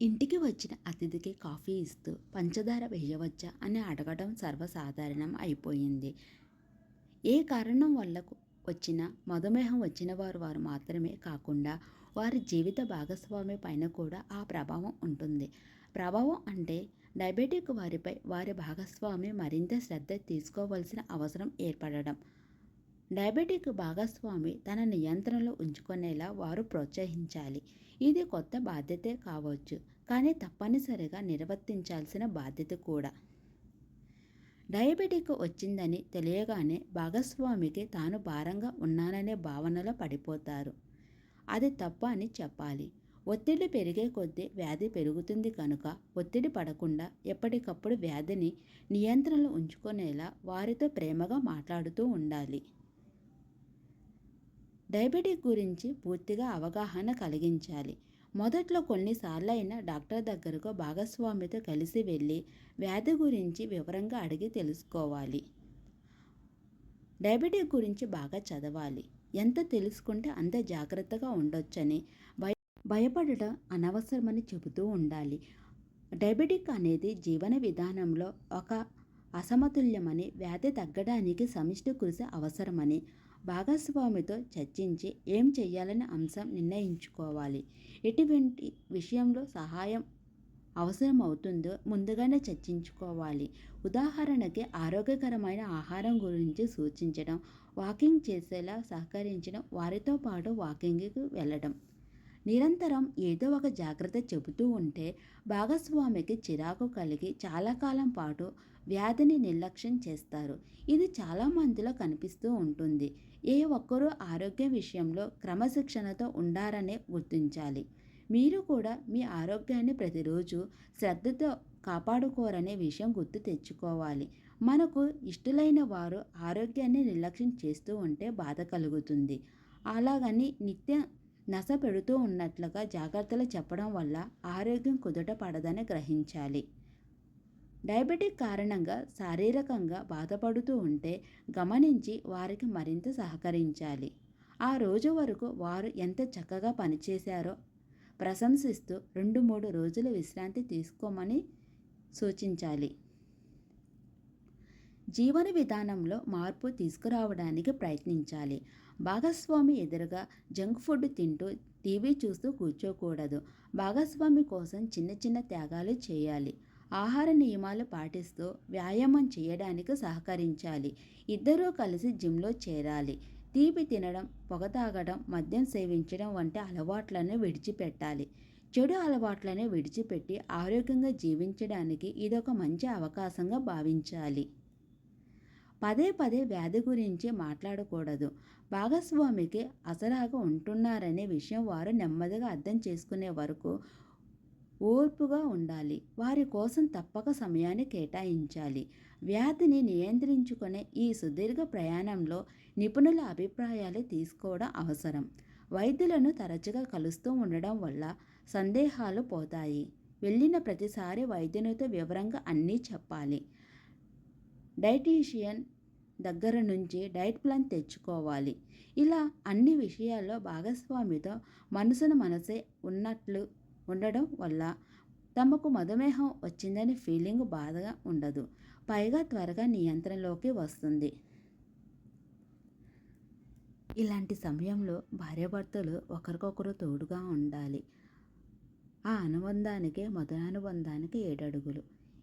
ఇంటికి వచ్చిన అతిథికి కాఫీ ఇస్తూ పంచదార వేయవచ్చా అని అడగడం సర్వసాధారణం అయిపోయింది. ఏ కారణం వల్ల వచ్చిన మధుమేహం వచ్చిన వారు వారు మాత్రమే కాకుండా వారి జీవిత భాగస్వామి పైన కూడా ఆ ప్రభావం ఉంటుంది. ప్రభావం అంటే డయాబెటిక్ వారిపై వారి భాగస్వామి మరింత శ్రద్ధ తీసుకోవాల్సిన అవసరం ఏర్పడడం. డయాబెటిక్ భాగస్వామి తన నియంత్రణలో ఉంచుకునేలా వారు ప్రోత్సహించాలి. ఇది కొత్త బాధ్యతే కావచ్చు కానీ తప్పనిసరిగా నిర్వర్తించాల్సిన బాధ్యత కూడా. డయాబెటిక్ వచ్చిందని తెలియగానే భాగస్వామికి తాను భారంగా ఉన్నాననే భావనలో పడిపోతారు. అది తప్ప అని చెప్పాలి. ఒత్తిడి పెరిగే కొద్దీ వ్యాధి పెరుగుతుంది కనుక ఒత్తిడి పడకుండా ఎప్పటికప్పుడు వ్యాధిని నియంత్రణలో ఉంచుకునేలా వారితో ప్రేమగా మాట్లాడుతూ ఉండాలి. డయాబెటిక్ గురించి పూర్తిగా అవగాహన కలిగించాలి. మొదట్లో కొన్నిసార్లు అయినా డాక్టర్ దగ్గరకు భాగస్వామితో కలిసి వెళ్ళి వ్యాధి గురించి వివరంగా అడిగి తెలుసుకోవాలి. డయాబెటిక్ గురించి బాగా చదవాలి. ఎంత తెలుసుకుంటే అంత జాగ్రత్తగా ఉండొచ్చని భయ భయపడటం అనవసరమని చెబుతూ ఉండాలి. డయాబెటిక్ అనేది జీవన విధానంలో ఒక అసమతుల్యమని వ్యాధి తగ్గడానికి సమిష్టి కృషి అవసరమని భాగస్వామితో చర్చించి ఏం చేయాలనే అంశం నిర్ణయించుకోవాలి. ఎటువంటి విషయంలో సహాయం అవసరం అవుతుందో ముందుగానే చర్చించుకోవాలి. ఉదాహరణకి ఆరోగ్యకరమైన ఆహారం గురించి సూచించడం వాకింగ్ చేసేలా సహకరించడం వారితో పాటు వాకింగ్కి వెళ్ళడం. నిరంతరం ఏదో ఒక జాగ్రత్త చెబుతూ ఉంటే భాగస్వామికి చిరాకు కలిగి చాలా కాలం పాటు వ్యాధిని నిర్లక్ష్యం చేస్తారు. ఇది చాలా మందిలో కనిపిస్తూ ఉంటుంది. ఏ ఒక్కరూ ఆరోగ్య విషయంలో క్రమశిక్షణతో ఉండారనే గుర్తించాలి. మీరు కూడా మీ ఆరోగ్యాన్ని ప్రతిరోజు శ్రద్ధతో కాపాడుకోరనే విషయం గుర్తు తెచ్చుకోవాలి. మనకు ఇష్టలైన వారు ఆరోగ్యాన్ని నిర్లక్ష్యం చేస్తూ ఉంటే బాధ కలుగుతుంది. అలాగని నిత్యం నశ పెడుతూ ఉన్నట్లుగా జాగ్రత్తలు చెప్పడం వల్ల ఆరోగ్యం కుదుట పడదని గ్రహించాలి. డయాబెటిక్ కారణంగా శారీరకంగా బాధపడుతూ ఉంటే గమనించి వారికి మరింత సహకరించాలి. ఆ రోజు వరకు వారు ఎంత చక్కగా పనిచేశారో ప్రశంసిస్తూ రెండు మూడు రోజులు విశ్రాంతి తీసుకోమని సూచించాలి. జీవన విధానంలో మార్పు తీసుకురావడానికి ప్రయత్నించాలి. భాగస్వామి ఎదురుగా జంక్ ఫుడ్ తింటూ టీవీ చూస్తూ కూర్చోకూడదు. భాగస్వామి కోసం చిన్న చిన్న త్యాగాలు చేయాలి. ఆహార నియమాలు పాటిస్తూ వ్యాయామం చేయడానికి సహకరించాలి. ఇద్దరూ కలిసి జిమ్లో చేరాలి. తీపి తినడం పొగ తాగడం మద్యం సేవించడం వంటి అలవాట్లను విడిచిపెట్టాలి. చెడు అలవాట్లను విడిచిపెట్టి ఆరోగ్యంగా జీవించడానికి ఇదొక మంచి అవకాశంగా భావించాలి. పదే పదే వ్యాధి గురించి మాట్లాడకూడదు. భాగస్వామికి అసలాగా ఉంటున్నారనే విషయం వారు నెమ్మదిగా అర్థం చేసుకునే వరకు ఓర్పుగా ఉండాలి. వారి కోసం తప్పక సమయాన్ని కేటాయించాలి. వ్యాధిని నియంత్రించుకునే ఈ సుదీర్ఘ ప్రయాణంలో నిపుణుల అభిప్రాయాలు తీసుకోవడం అవసరం. వైద్యులను తరచుగా కలుస్తూ ఉండడం వల్ల సందేహాలు పోతాయి. వెళ్ళిన ప్రతిసారి వైద్యునితో వివరంగా అన్నీ చెప్పాలి. డైటీషియన్ దగ్గర నుంచి డైట్ ప్లాన్ తెచ్చుకోవాలి. ఇలా అన్ని విషయాల్లో భాగస్వామితో మనసును మనసే ఉన్నట్లు ఉండడం వల్ల తమకు మధుమేహం వచ్చిందని ఫీలింగ్ బాధగా ఉండదు. పైగా త్వరగా నియంత్రణలోకి వస్తుంది. ఇలాంటి సమయంలో భార్యాభర్తలు ఒకరికొకరు తోడుగా ఉండాలి. ఆ అనుబంధానికి మధురానుబంధానికి ఏడడుగులు.